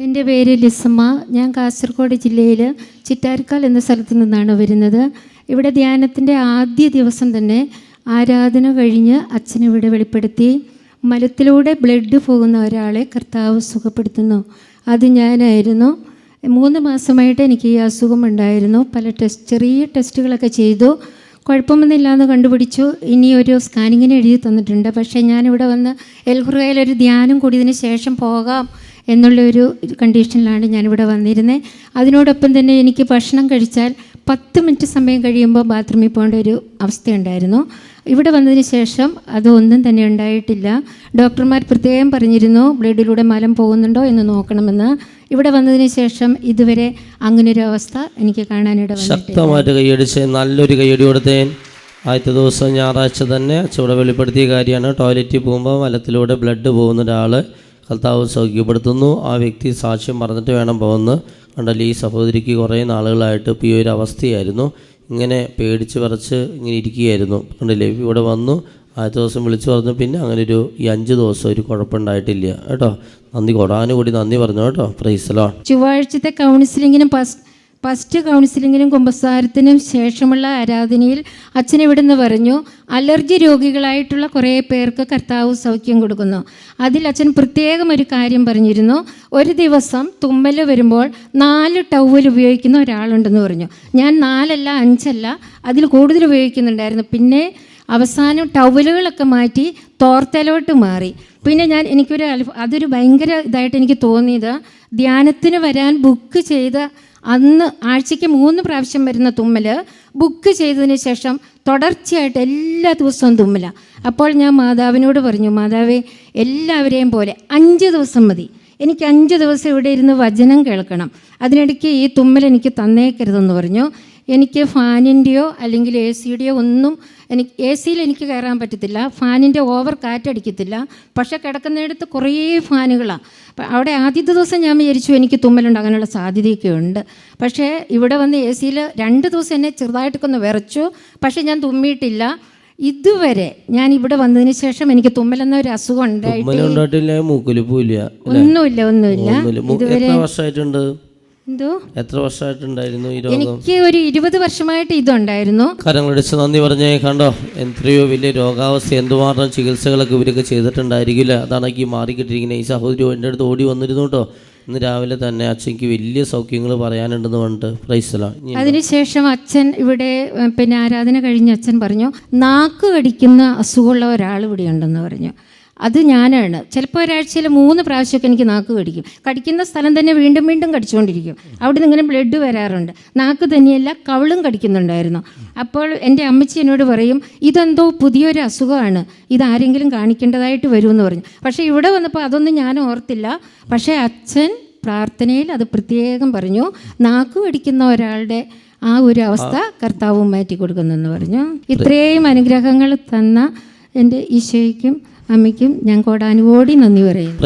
എന്റെ പേര് ലിസമ്മ ഞാൻ കാസർഗോഡ് ജില്ലയിൽ ചിറ്റാരിക്കാൽ എന്ന സ്ഥലത്തു നിന്നാണ് വരുന്നത്. ഇവിടെ ധ്യാനത്തിന്റെ ആദ്യ ദിവസം തന്നെ ആരാധന കഴിഞ്ഞ് അച്ഛനിവിടെ വെളിപ്പെടുത്തി. മലത്തിലൂടെ ബ്ലഡ് പോകുന്ന ഒരാളെ കർത്താവ് സുഖപ്പെടുത്തുന്നു. അത് ഞാനായിരുന്നു. മൂന്ന് മാസമായിട്ട് എനിക്ക് ഈ അസുഖം ഉണ്ടായിരുന്നു. പല ടെസ്റ്റ് ചെറിയ ടെസ്റ്റുകളൊക്കെ ചെയ്തു. കുഴപ്പമൊന്നുമില്ലാന്ന് കണ്ടുപിടിച്ചു. ഇനി ഒരു സ്കാനിങ്ങിന് എഴുതി തന്നിട്ടുണ്ട്. പക്ഷേ ഞാനിവിടെ വന്ന് എൽഹുറയിൽ ഒരു ധ്യാനം കൂടിയതിന് ശേഷം പോകാം. എന്നുള്ളൊരു കണ്ടീഷനിലാണ് ഞാനിവിടെ വന്നിരുന്നത് അതിനോടൊപ്പം തന്നെ എനിക്ക് ഭക്ഷണം കഴിച്ചാൽ പത്ത് മിനിറ്റ് സമയം കഴിയുമ്പോൾ ബാത്റൂമിൽ പോകേണ്ട ഒരു അവസ്ഥയുണ്ടായിരുന്നു. ഇവിടെ വന്നതിന് ശേഷം അതൊന്നും തന്നെ ഉണ്ടായിട്ടില്ല. ഡോക്ടർമാർ പ്രത്യേകം പറഞ്ഞിരുന്നു ബ്ലഡിലൂടെ മലം പോകുന്നുണ്ടോ എന്ന് നോക്കണമെന്ന്. ഇവിടെ വന്നതിന് ശേഷം ഇതുവരെ അങ്ങനൊരു അവസ്ഥ എനിക്ക് കാണാനിട ശക്തമായിട്ട് കൈയടിച്ച് നല്ലൊരു കൈയടി കൊടുത്തേൻ. ആദ്യത്തെ ദിവസം ഞായറാഴ്ച തന്നെ ചൂടെ വെളിപ്പെടുത്തിയ കാര്യമാണ്. ടോയ്ലറ്റിൽ പോകുമ്പോൾ മലത്തിലൂടെ ബ്ലഡ് പോകുന്ന ഒരാൾ കർത്താവ് സൗഖ്യപ്പെടുത്തുന്നു. ആ വ്യക്തി സാക്ഷ്യം പറഞ്ഞിട്ട് വേണം പോകുന്നു കണ്ടല്ലോ ഈ സഹോദരിക്ക് കുറേ നാളുകളായിട്ട് ഇപ്പോൾ ഈ ഒരു അവസ്ഥയായിരുന്നു. ഇങ്ങനെ പേടിച്ച് പറച്ച് ഇങ്ങനെ ഇരിക്കുകയായിരുന്നു. കണ്ടില്ലേ ഇവിടെ വന്നു. ആദ്യത്തെ ദിവസം വിളിച്ചു പറഞ്ഞു. പിന്നെ അങ്ങനെ ഒരു ഈ അഞ്ച് ദിവസം ഒരു കുഴപ്പമുണ്ടായിട്ടില്ല. കേട്ടോ നന്ദി കൊടാനും കൂടി നന്ദി പറഞ്ഞു കേട്ടോ. പ്രൈസലോ ചൊവ്വാഴ്ചത്തെ കൗൺസിലിങ്ങിനും ഫസ്റ്റ് കൗൺസിലിങ്ങിനും കുമ്പസാരത്തിനും ശേഷമുള്ള ആരാധനയിൽ അച്ഛൻ ഇവിടുന്ന് പറഞ്ഞു അലർജി രോഗികളായിട്ടുള്ള കുറേ പേർക്ക് കർത്താവ് സൗഖ്യം കൊടുക്കുന്നു. അതിൽ അച്ഛൻ പ്രത്യേകം ഒരു കാര്യം പറഞ്ഞിരുന്നു. ഒരു ദിവസം തുമ്മൽ വരുമ്പോൾ നാല് ടവൽ ഉപയോഗിക്കുന്ന ഒരാളുണ്ടെന്ന് പറഞ്ഞു. ഞാൻ നാലല്ല അഞ്ചല്ല അതിൽ കൂടുതൽ ഉപയോഗിക്കുന്നുണ്ടായിരുന്നു. പിന്നെ അവസാനം ടവലുകളൊക്കെ മാറ്റി തോർത്തലോട്ട് മാറി. പിന്നെ ഞാൻ എനിക്കൊരു അതൊരു ഭയങ്കര ഇതായിട്ട് എനിക്ക് തോന്നിയത് ധ്യാനത്തിന് വരാൻ ബുക്ക് ചെയ്ത അന്ന് ആഴ്ചയ്ക്ക് മൂന്ന് പ്രാവശ്യം വരുന്ന തുമ്മൽ ബുക്ക് ചെയ്തതിന് ശേഷം തുടർച്ചയായിട്ട് എല്ലാ ദിവസവും തുമ്മല. അപ്പോൾ ഞാൻ മാതാവിനോട് പറഞ്ഞു മാതാവേ എല്ലാവരെയും പോലെ അഞ്ച് ദിവസം മതി. എനിക്ക് അഞ്ച് ദിവസം ഇവിടെ ഇരുന്ന് വചനം കേൾക്കണം. അതിനിടയ്ക്ക് ഈ തുമ്മൽ എനിക്ക് തന്നേക്കരുതെന്ന് പറഞ്ഞു. എനിക്ക് ഫാനിന്റെയോ അല്ലെങ്കിൽ എ സിയുടെയോ ഒന്നും എനിക്ക് എ സിയിൽ എനിക്ക് കയറാൻ പറ്റത്തില്ല. ഫാനിന്റെ ഓവർ കാറ്റടിക്കത്തില്ല. പക്ഷേ കിടക്കുന്നിടത്ത് കുറേ ഫാനുകളാണ് അവിടെ ആദ്യത്തെ ദിവസം ഞാൻ വിചാരിച്ചു എനിക്ക് തുമ്മലുണ്ട് അങ്ങനെയുള്ള സാധ്യതയൊക്കെ ഉണ്ട്. പക്ഷേ ഇവിടെ വന്ന് എ സിയിൽ രണ്ട് ദിവസം എന്നെ ചെറുതായിട്ടൊക്കെ ഒന്ന് വിറച്ചു. പക്ഷേ ഞാൻ തുമ്മിയിട്ടില്ല. ഇതുവരെ ഞാൻ ഇവിടെ വന്നതിന് ശേഷം എനിക്ക് തുമ്മലെന്ന ഒരു അസുഖം ഉണ്ടായിട്ട് ഉമ്മലുണ്ടായിട്ടില്ല മൂക്കൊലിപ്പൂല്ല ഒന്നുമില്ല ഒന്നുമില്ല. ഇതുവരെ വർഷമായിട്ടുണ്ട് എന്തോ? എത്ര വർഷമായിട്ടുണ്ടായിരുന്നു ഈ രോഗം? എനിക്ക് ഒരു ഇരുപത് വർഷമായിട്ട് ഇതുണ്ടായിരുന്നു. കരങ്ങളടിച്ച് നന്ദി പറഞ്ഞേ കണ്ടോ? എത്രയോ വലിയ രോഗാവസ്ഥ എന്തുമാത്രം ചികിത്സകളൊക്കെ ഇവരൊക്കെ ചെയ്തിട്ടുണ്ടായിരിക്കില്ല. അതാണ് ഈ മാറിക്കിട്ടിരിക്കുന്നത് ഈ സഹോദരി എന്റെ അടുത്ത് ഓടി വന്നിരുന്നു കേട്ടോ. ഇന്ന് രാവിലെ തന്നെ അച്ഛൻക്ക് വലിയ സൗഖ്യങ്ങൾ പറയാനുണ്ടെന്ന് പറഞ്ഞിട്ട് പ്രൈസലാണ് അതിനുശേഷം അച്ഛൻ ഇവിടെ പിന്നെ ആരാധന കഴിഞ്ഞ് അച്ഛൻ പറഞ്ഞു നാക്ക് കടിക്കുന്ന അസുഖമുള്ള ഒരാൾ ഇവിടെ ഉണ്ടെന്ന് പറഞ്ഞു. അത് ഞാനാണ്. ചിലപ്പോൾ ഒരാഴ്ചയിൽ മൂന്ന് പ്രാവശ്യമൊക്കെ എനിക്ക് നാക്ക് കടിക്കും. കടിക്കുന്ന സ്ഥലം തന്നെ വീണ്ടും വീണ്ടും കടിച്ചുകൊണ്ടിരിക്കും. അവിടെ നിന്ന് ഇങ്ങനെ ബ്ലഡ് വരാറുണ്ട്. നാക്ക് തന്നെയല്ല കവളും കടിക്കുന്നുണ്ടായിരുന്നു. അപ്പോൾ എന്റെ അമ്മച്ചി എന്നോട് പറയും ഇതെന്തോ പുതിയൊരു അസുഖമാണ്. ഇതാരെങ്കിലും കാണിക്കേണ്ടതായിട്ട് വരുമെന്ന് പറഞ്ഞു. പക്ഷേ ഇവിടെ വന്നപ്പോൾ അതൊന്നും ഞാൻ ഓർത്തില്ല. പക്ഷേ അച്ഛൻ പ്രാർത്ഥനയിൽ അത് പ്രത്യേകം പറഞ്ഞു. നാക്ക് കടിക്കുന്ന ഒരാളുടെ ആ ഒരു അവസ്ഥ കർത്താവും മാറ്റി കൊടുക്കുന്നെന്ന് പറഞ്ഞു ഇത്രയും അനുഗ്രഹങ്ങൾ തന്ന എന്റെ ഈശോയ്ക്കും അമ്മയ്ക്കും ഞാൻ കോടാനുകോടി നന്ദി പറയുന്നു.